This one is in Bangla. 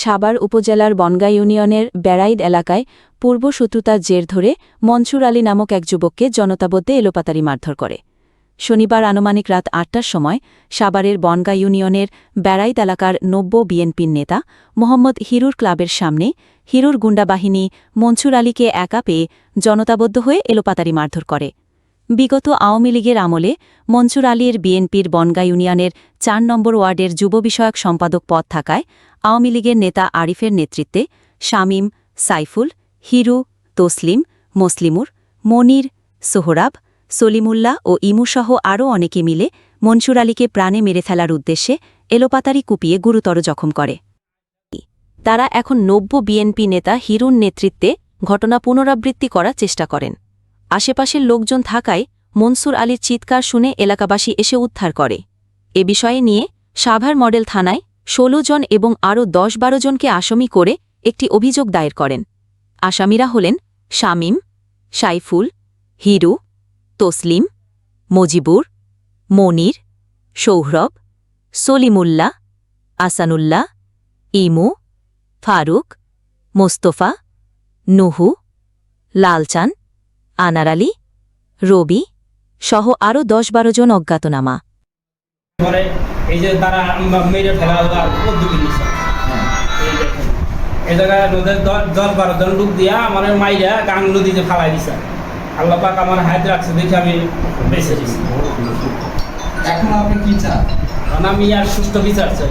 সাভার উপজেলার বনগাঁ ইউনিয়নের বেড়াইদ এলাকায় পূর্ব শত্রুতার জের ধরে মনসুর আলী নামক এক যুবককে জনতাবদ্ধে এলোপাতারি মারধর করে। শনিবার আনুমানিক রাত আটটার সময় সাভারের বনগাঁ ইউনিয়নের বেড়াইদ এলাকার নব্য বিএনপির নেতা মোহাম্মদ হিরুর ক্লাবের সামনে হিরুর গুন্ডাবাহিনী মনসুর আলীকে একা পেয়ে জনতাবদ্ধ হয়ে এলোপাতারি মারধর করে। বিগত আওয়ামী লীগের আমলে মনসুর আলীর বিএনপির বনগাঁ ইউনিয়নের চার নম্বর ওয়ার্ডের যুব বিষয়ক সম্পাদক পদ থাকায় আওয়ামী লীগের নেতা আরিফের নেতৃত্বে শামীম, সাইফুল, হিরু, তসলিম, মসলিমুর, মনির, সোহরাব, সলিমুল্লাহ ও ইমুসহ আরও অনেকে মিলে মনসুর আলীকে প্রাণে মেরে ফেলার উদ্দেশ্যে এলোপাতারি কুপিয়ে গুরুতর জখম করে। তারা এখন নব্য বিএনপি নেতা হিরুর নেতৃত্বে ঘটনা পুনরাবৃত্তি করার চেষ্টা করেন। আশেপাশের লোকজন থাকায় মনসুর আলীর চিৎকার শুনে এলাকাবাসী এসে উদ্ধার করে। এ বিষয়ে নিয়ে সাভার মডেল থানায় ১৬ জন এবং আরও দশ বারো জনকে আসামি করে একটি অভিযোগ দায়ের করেন। আসামিরা হলেন শামীম, সাইফুল, হিরু, তসলিম, মজিবুর, মনির, সৌরভ, সলিমুল্লাহ, আসানুল্লাহ, ইমু, ফারুক, মোস্তফা, নুহু, লালচান আনার আলী রবি সহ আরও দশ বারো জন অজ্ঞাতনামা। পরে এই যে তারা মেরে ফেলা পদ্ধতি নিছে। এই জায়গায় নদের দ- দশ বারো জন লোক দিয়া আমার মাইরা গাং নদীতে ফালাই দিছে। আল্লাহ পাক আমার হাত রাখছে দেখে আমি বেঁচে দিছি এখন আপনি কি চান? আমি আর সুস্থ বিচার চাই।